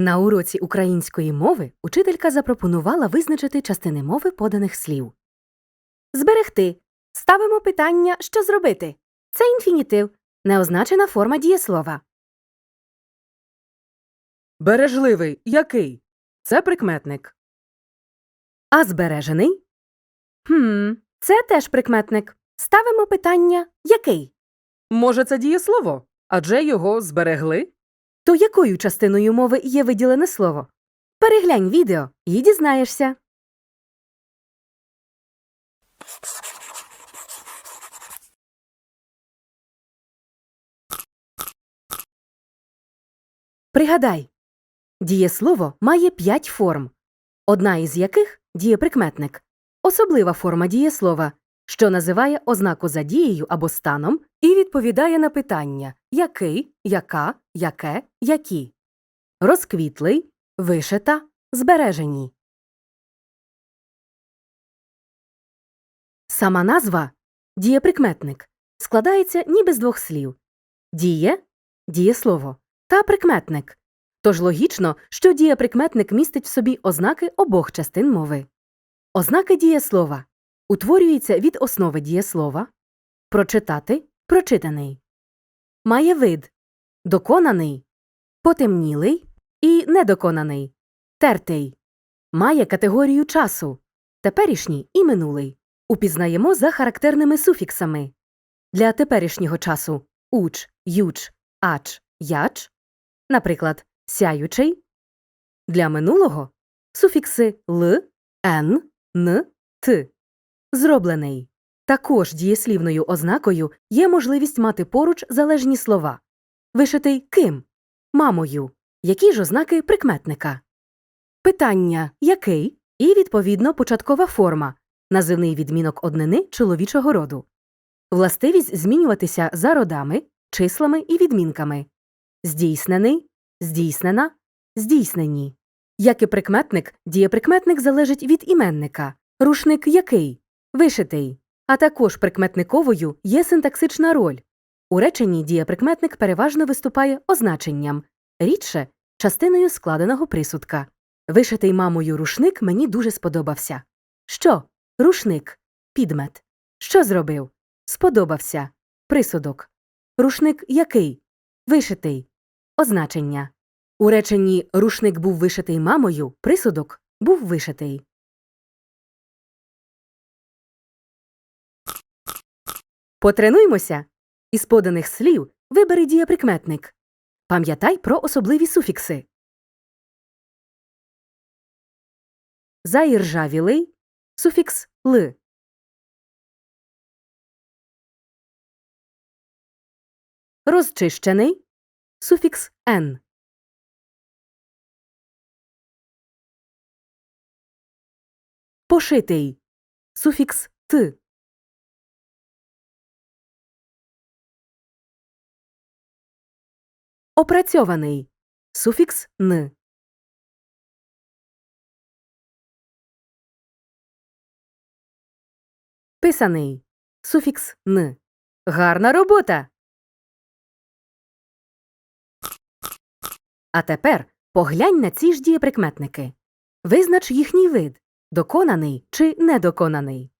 На уроці української мови учителька запропонувала визначити частини мови поданих слів. Зберегти. Ставимо питання, що зробити. Це інфінітив, неозначена форма дієслова. Бережливий який? Це прикметник. А збережений? Хм, це теж прикметник. Ставимо питання який? Може, це дієслово? Адже його зберегли? То якою частиною мови є виділене слово? Переглянь відео і дізнаєшся. Пригадай, дієслово має п'ять форм, одна із яких дієприкметник, особлива форма дієслова, що називає ознаку за дією або станом і відповідає на питання який, яка, яке, які. Розквітлий, вишита, збережені. Сама назва дієприкметник складається ніби з двох слів діє дієслово та прикметник. Тож логічно, що дієприкметник містить в собі ознаки обох частин мови. Ознаки дієслова утворюються від основи дієслова прочитати прочитаний, має вид доконаний, потемнілий і недоконаний, тертий, має категорію часу теперішній і минулий. Упізнаємо за характерними суфіксами. Для теперішнього часу уч, юч, ач, яч, наприклад, сяючий. Для минулого суфікси л, н, н, т. Зроблений. Також дієслівною ознакою є можливість мати поруч залежні слова. Вишитий ким? Мамою. Які ж ознаки прикметника? Питання який? І, відповідно, початкова форма називний відмінок однини чоловічого роду. Властивість змінюватися за родами, числами і відмінками. Здійснений, здійснена, здійснені. Як і прикметник, дієприкметник залежить від іменника. Рушник який? Вишитий. А також прикметниковою є синтаксична роль. У реченні дієприкметник переважно виступає означенням, рідше частиною складеного присудка. Вишитий мамою рушник мені дуже сподобався. Що? Рушник. Підмет. Що зробив? Сподобався. Присудок. Рушник який? Вишитий. Означення. У реченні рушник був вишитий мамою, присудок був вишитий. Потренуймося. Із поданих слів вибери дієприкметник. Пам'ятай про особливі суфікси. Заіржавілий суфікс ли. Розчищений суфікс н. Пошитий суфікс т. Опрацьований суфікс н. Писаний суфікс н. Гарна робота. А тепер поглянь на ці ж дієприкметники. Визнач їхній вид доконаний чи недоконаний.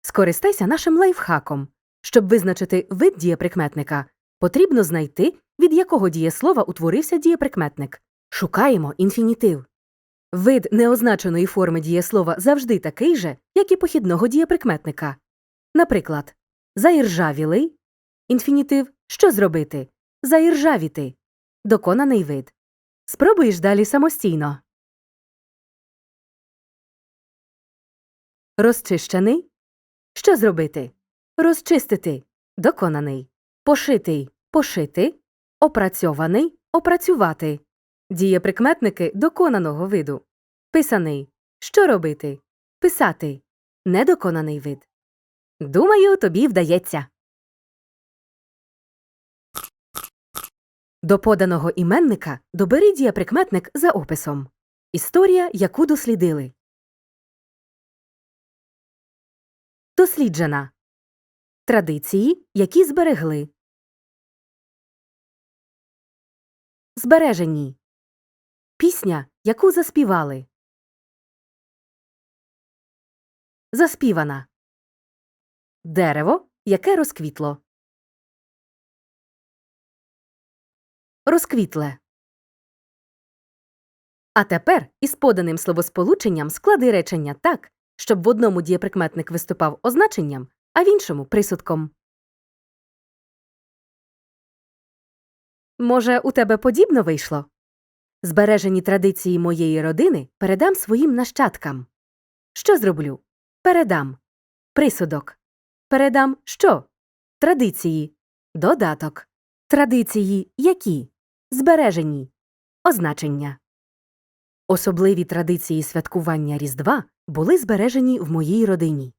Скористайся нашим лайфхаком. Щоб визначити вид дієприкметника, потрібно знайти, від якого дієслова утворився дієприкметник. Шукаємо інфінітив. Вид неозначеної форми дієслова завжди такий же, як і похідного дієприкметника. Наприклад, заіржавілий інфінітив що зробити? Заіржавіти доконаний вид. Спробуєш далі самостійно. Розчищений що зробити? Розчистити доконаний. Пошитий пошити, опрацьований опрацювати. Дієприкметники доконаного виду. Писаний що робити? Писати недоконаний вид. Думаю, тобі вдається. До поданого іменника добери дієприкметник за описом. Історія, яку дослідили. Досліджена. Традиції, які зберегли. Збережені. Пісня, яку заспівали. Заспівана. Дерево, яке розквітло. Розквітле. А тепер із поданим словосполученням склади речення так, щоб в одному дієприкметник виступав означенням, а в іншому присудком. Може, у тебе подібно вийшло? Збережені традиції моєї родини передам своїм нащадкам. Що зроблю? Передам. Присудок. Передам що? Традиції. Додаток. Традиції які? Збережені. Означення. Особливі традиції святкування Різдва були збережені в моїй родині.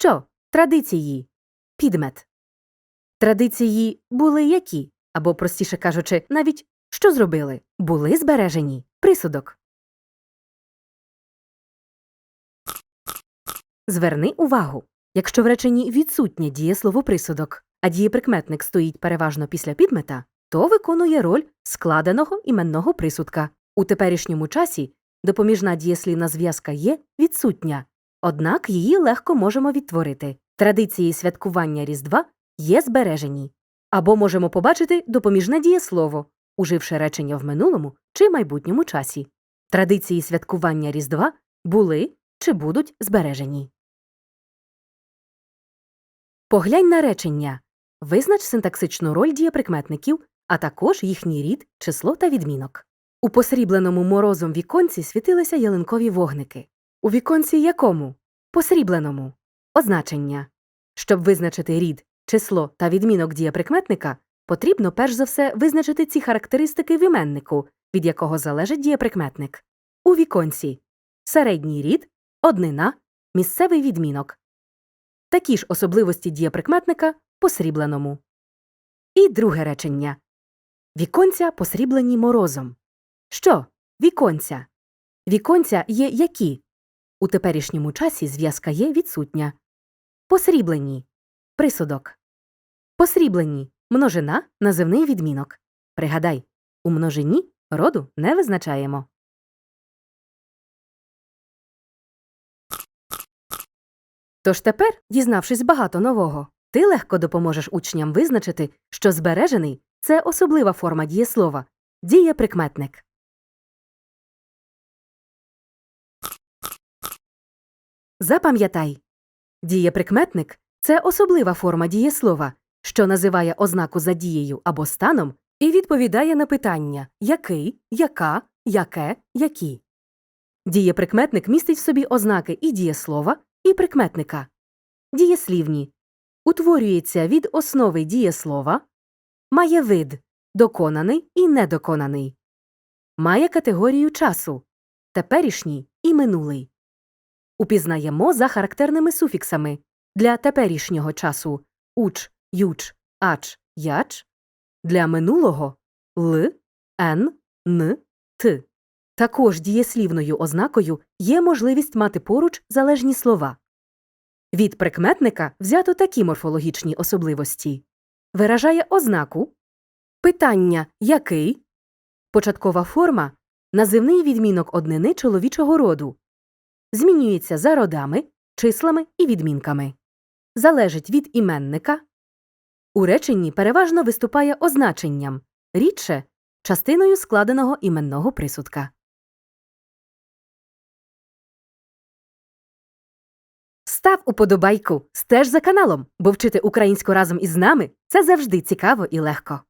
Що? Традиції. Підмет. Традиції були які? Або, простіше кажучи, навіть що зробили? Були збережені. Присудок. Зверни увагу. Якщо в реченні відсутнє дієслово присудок, а дієприкметник стоїть переважно після підмета, то виконує роль складеного іменного присудка. У теперішньому часі допоміжна дієслівна зв'язка є відсутня, однак її легко можемо відтворити. Традиції святкування Різдва є збережені. Або можемо побачити допоміжне дієслово, уживши речення в минулому чи майбутньому часі. Традиції святкування Різдва були чи будуть збережені. Поглянь на речення. Визнач синтаксичну роль дієприкметників, а також їхній рід, число та відмінок. У посрібленому морозом віконці світилися ялинкові вогники. У віконці якому? Посрібленому. Означення. Щоб визначити рід, число та відмінок дієприкметника, потрібно перш за все визначити ці характеристики в іменнику, від якого залежить дієприкметник. У віконці середній рід, однина, місцевий відмінок. Такі ж особливості дієприкметника посрібленому. І друге речення. Віконця посріблені морозом. Що? Віконця. Віконця є які? У теперішньому часі зв'язка є відсутня. Посріблені. Присудок. Посріблені. Множина називний відмінок. Пригадай, у множині роду не визначаємо. Тож тепер, дізнавшись багато нового, ти легко допоможеш учням визначити, що збережений це особлива форма дієслова дієприкметник. Запам'ятай дієприкметник це особлива форма дієслова, що називає ознаку за дією або станом і відповідає на питання який, яка, яке, які. Дієприкметник містить в собі ознаки і дієслова, і прикметника. Дієслівні утворюється від основи дієслова, має вид доконаний і недоконаний, має категорію часу теперішній і минулий. Упізнаємо за характерними суфіксами для теперішнього часу уч, юч, ач, яч, для минулого л, н, н, т. Також дієслівною ознакою є можливість мати поруч залежні слова. Від прикметника взято такі морфологічні особливості виражає ознаку питання який, початкова форма називний відмінок однини чоловічого роду, змінюється за родами, числами і відмінками, залежить від іменника. У реченні переважно виступає означенням, рідше частиною складеного іменного присудка. Став уподобайку, стеж за каналом, бо вчити українську разом із нами це завжди цікаво і легко.